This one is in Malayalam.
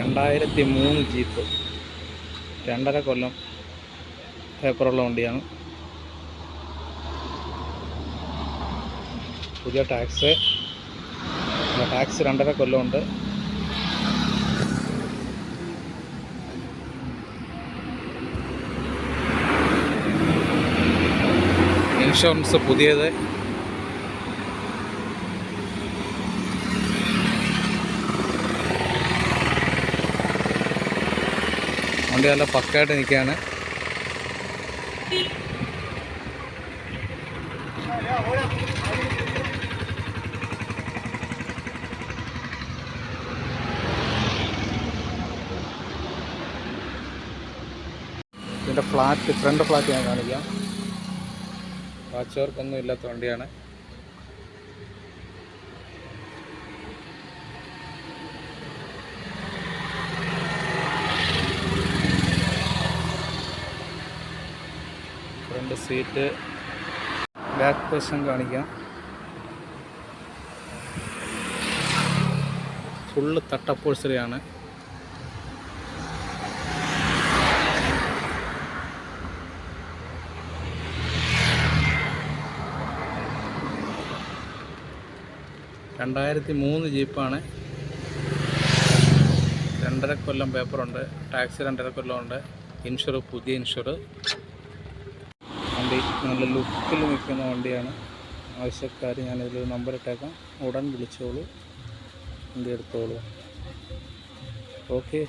രണ്ടായിരത്തി മൂന്ന് ജീപ്പ്. രണ്ടര കൊല്ലം പേപ്പറുള്ള വണ്ടിയാണ്. പുതിയ ടാക്സ്. ടാക്സ് രണ്ടര കൊല്ലമുണ്ട്. ഇൻഷുറൻസ് പുതിയത്. വണ്ടി നല്ല പക്കായിട്ട് നിൽക്കുകയാണ്. ഇതിന്റെ ഫ്ലാറ്റ് ഫ്രണ്ട് ഫ്ലാറ്റ് ഞാൻ കാണിക്കാം. വാച്ച് വർക്കൊന്നും ഇല്ലാത്ത വണ്ടിയാണ്. ഫ്രണ്ട് സീറ്റ് ബാക്ക് വശം കാണിക്കാം. ഫുള്ള് തട്ടപ്പോഴ്സറിയാണ് രണ്ടായിരത്തി മൂന്ന് ജീപ്പാണ് രണ്ടര കൊല്ലം പേപ്പറുണ്ട് ടാക്സ് രണ്ടര കൊല്ലമുണ്ട് ഇൻഷുർ പുതിയ ഇൻഷുർ വണ്ടി നല്ല ലുക്കിൽ നിൽക്കുന്ന വണ്ടിയാണ്. ആവശ്യക്കാർ ഞാനിതിൽ നമ്പർ ഇട്ടേക്കാം. ഉടൻ വിളിച്ചോളൂ. വണ്ടി എടുത്തോളൂ. ഓക്കെ